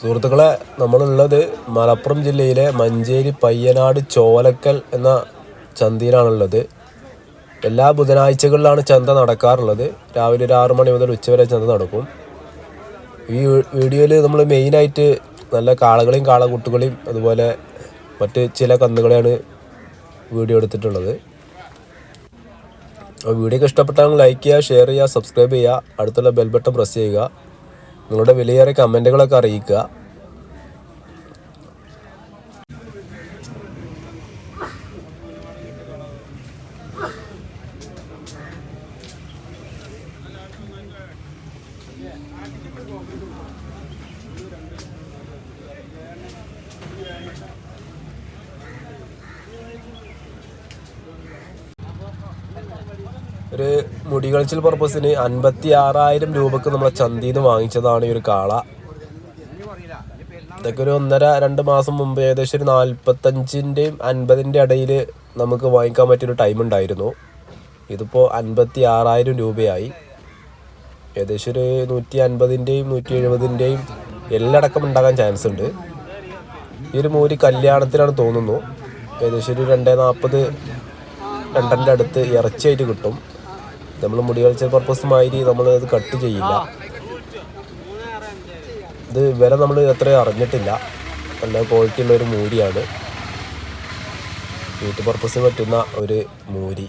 സുഹൃത്തുക്കളെ നമ്മളുള്ളത് മലപ്പുറം ജില്ലയിലെ മഞ്ചേരി പയ്യനാട് ചോലക്കൽ എന്ന ചന്തയിലാണുള്ളത്. എല്ലാ ബുധനാഴ്ചകളിലാണ് ചന്ത നടക്കാറുള്ളത്. രാവിലെ ഒരു ആറു മണി മുതൽ ഉച്ചവരെ ചന്ത നടക്കും. ഈ വീഡിയോയിൽ നമ്മൾ മെയിനായിട്ട് നല്ല കാളകളെയും കാളകുട്ടുകളെയും അതുപോലെ മറ്റ് ചില കന്നുകളെയാണ് വീഡിയോ എടുത്തിട്ടുള്ളത്. വീഡിയോ ഇഷ്ടപ്പെട്ടാൽ ലൈക്ക് ചെയ്യുക ഷെയർ ചെയ്യുക സബ്സ്ക്രൈബ് ചെയ്യുക അടുത്തുള്ള ബെൽ ബട്ടൺ പ്രസ് ചെയ്യുക. നിങ്ങളുടെ വിലയേറിയ കമന്റുകളൊക്കെ അറിയിക്കുക. ഒരു മുടി കളിച്ചൽ പർപ്പസിന് അൻപത്തി ആറായിരം രൂപക്ക് നമ്മളെ ചന്തയിൽ നിന്ന് വാങ്ങിച്ചതാണ് ഈ ഒരു കാള. ഇതൊക്കെ ഒരു ഒന്നര രണ്ട് മാസം മുമ്പ് ഏകദേശം ഒരു നാൽപ്പത്തഞ്ചിന്റെയും അൻപതിന്റെ ഇടയിൽ നമുക്ക് വാങ്ങിക്കാൻ പറ്റിയൊരു ടൈം ഉണ്ടായിരുന്നു. ഇതിപ്പോൾ അൻപത്തി ആറായിരം രൂപയായി. ഏകദേശം ഒരു നൂറ്റി അൻപതിന്റെയും നൂറ്റി എഴുപതിന്റെയും എല്ലടക്കം ഉണ്ടാകാൻ ചാൻസ് ഉണ്ട്. ഈ ഒരു മൂരി കല്യാണത്തിനാണ് തോന്നുന്നു. ഏകദേശം ഒരു രണ്ടേ നാൽപ്പത് രണ്ടന്റെ അടുത്ത് ഇറച്ചിയായിട്ട് കിട്ടും. നമ്മൾ മുടി കളിച്ച പർപ്പസ് മാതിരി നമ്മൾ അത് കട്ട് ചെയ്യില്ല. ഇത് വില നമ്മൾ അത്ര അറിഞ്ഞിട്ടില്ല. നല്ല ക്വാളിറ്റി ഉള്ള ഒരു മൂരിയാണ് വീട്ടു പർപ്പസ് പറ്റുന്ന ഒരു മൂരി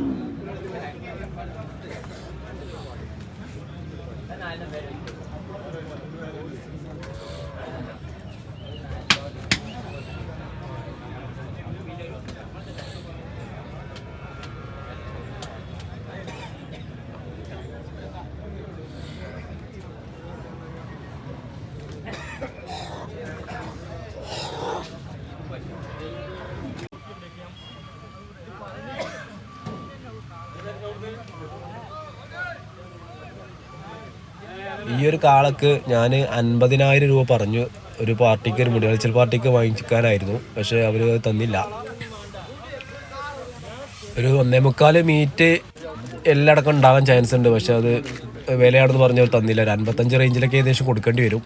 ഈ ഒരു കാളക്ക് ഞാൻ അൻപതിനായിരം രൂപ പറഞ്ഞു. ഒരു പാർട്ടിക്ക് ഒരു മുടികളിച്ചൽ പാർട്ടിക്ക് വാങ്ങിക്കാനായിരുന്നു. പക്ഷെ അവർ തന്നില്ല. ഒരു ഒന്നേ മുക്കാൽ മീറ്റ് എല്ലടക്കം ഉണ്ടാകാൻ ചാൻസ് ഉണ്ട്. പക്ഷെ അത് വിലയാണെന്ന് പറഞ്ഞവർ തന്നില്ല. ഒരു അൻപത്തഞ്ച് റേഞ്ചിലൊക്കെ ഏകദേശം കൊടുക്കേണ്ടി വരും.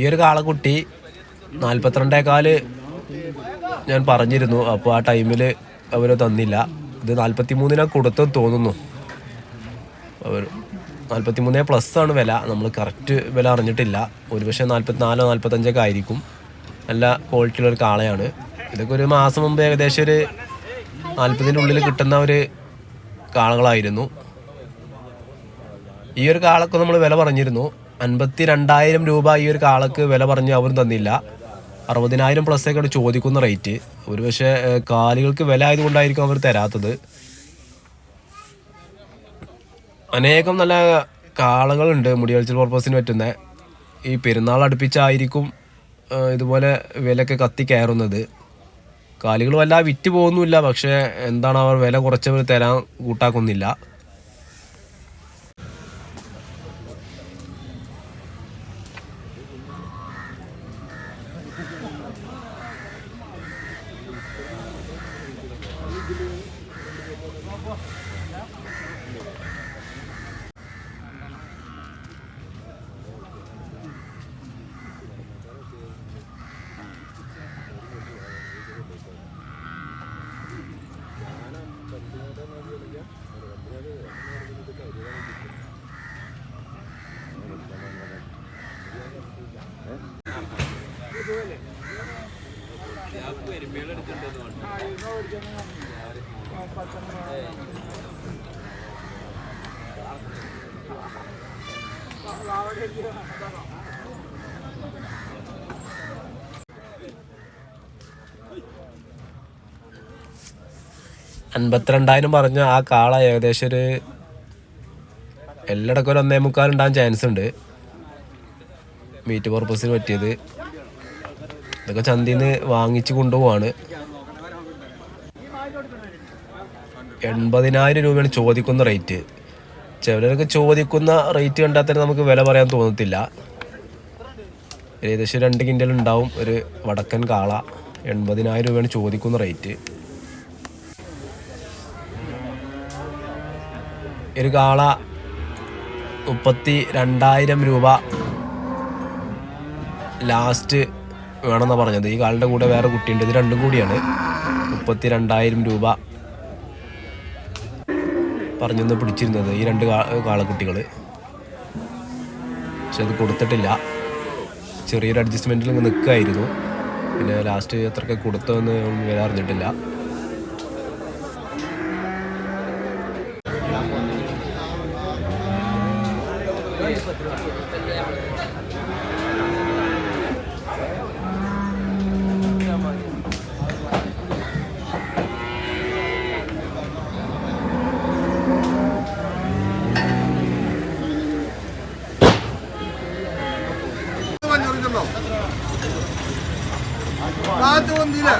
ഈ ഒരു കാളക്കുട്ടി നാൽപ്പത്തിരണ്ടേക്കാൽ ഞാൻ പറഞ്ഞിരുന്നു. അപ്പോൾ ആ ടൈമിൽ അവർ തന്നില്ല. ഇത് നാൽപ്പത്തി മൂന്നിനാണ് കൊടുത്തെന്ന് തോന്നുന്നു. അവർ നാൽപ്പത്തി മൂന്ന് പ്ലസ് ആണ് വില. നമ്മൾ കറക്റ്റ് വില അറിഞ്ഞിട്ടില്ല. ഒരുപക്ഷെ നാൽപ്പത്തി നാലോ നാൽപ്പത്തഞ്ചൊക്കെ ആയിരിക്കും. നല്ല ക്വാളിറ്റിയുള്ള ഒരു കാളയാണ്. ഇതൊക്കെ ഒരു മാസം മുമ്പ് ഏകദേശം ഒരു നാൽപ്പതിന്റെ ഉള്ളിൽ കിട്ടുന്ന ഒരു കാളകളായിരുന്നു. ഈ ഒരു കാളക്ക് നമ്മൾ വില പറഞ്ഞിരുന്നു. അൻപത്തി രണ്ടായിരം രൂപ ഈ ഒരു കാളക്ക് വില പറഞ്ഞ് അവരും തന്നില്ല. അറുപതിനായിരം പ്ലസ് ഒക്കെ ചോദിക്കുന്ന റേറ്റ് ഒരു പക്ഷേ കാലുകൾക്ക് വില ആയതുകൊണ്ടായിരിക്കും അവർ തരാത്തത്. അനേകം നല്ല കാളകളുണ്ട് മുടിയഴിച്ചൽ പർപ്പസിന് പറ്റുന്ന. ഈ പെരുന്നാൾ അടുപ്പിച്ചായിരിക്കും ഇതുപോലെ വിലയൊക്കെ കത്തി കയറുന്നത്. കാലികൾ വല്ല വിറ്റ് പോകുന്നില്ല പക്ഷേ എന്താണ് അവർ വില കുറച്ചവർ തരാൻ കൂട്ടാക്കുന്നില്ല. അൻപത്തിരണ്ടായിരം പറഞ്ഞ ആ കാള ഏകദേശം ഒരു എല്ലായിടക്കും ഒരു ഒന്നേ മുക്കാൽ ഉണ്ടാകാൻ ചാൻസ് ഉണ്ട്. മീറ്റ് പർപ്പസിന് പറ്റിയത്. ഇതൊക്കെ ചന്തയിൽ നിന്ന് വാങ്ങിച്ചു കൊണ്ടുപോവാണ്. എൺപതിനായിരം രൂപയാണ് ചോദിക്കുന്ന റേറ്റ്. ചിലരൊക്കെ ചോദിക്കുന്ന റേറ്റ് കണ്ടാൽ തന്നെ നമുക്ക് വില പറയാൻ തോന്നത്തില്ല. ഏകദേശം രണ്ട് കിൻഡൽ ഉണ്ടാവും ഒരു വടക്കൻ കാള. എൺപതിനായിരം രൂപയാണ് ചോദിക്കുന്ന റേറ്റ്. ഒരു കാള മുപ്പത്തി രണ്ടായിരം രൂപ. ലാസ്റ്റ് വേണമെന്നാണ് പറഞ്ഞത്. ഈ കാളിന്റെ കൂടെ വേറെ കുട്ടിയുണ്ട്. ഇത് രണ്ടും കൂടിയാണ്. മുപ്പത്തി രണ്ടായിരം രൂപ പറഞ്ഞൊന്ന് പിടിച്ചിരുന്നത് ഈ രണ്ട് കാളക്കുട്ടികൾ പക്ഷെ അത് കൊടുത്തിട്ടില്ല. ചെറിയൊരു അഡ്ജസ്റ്റ്മെന്റിൽ നിൽക്കുമായിരുന്നു പിന്നെ ലാസ്റ്റ് എത്രയൊക്കെ കൊടുത്തതെന്ന് വില അറിഞ്ഞിട്ടില്ല. കാറ്റ് വന്നില്ല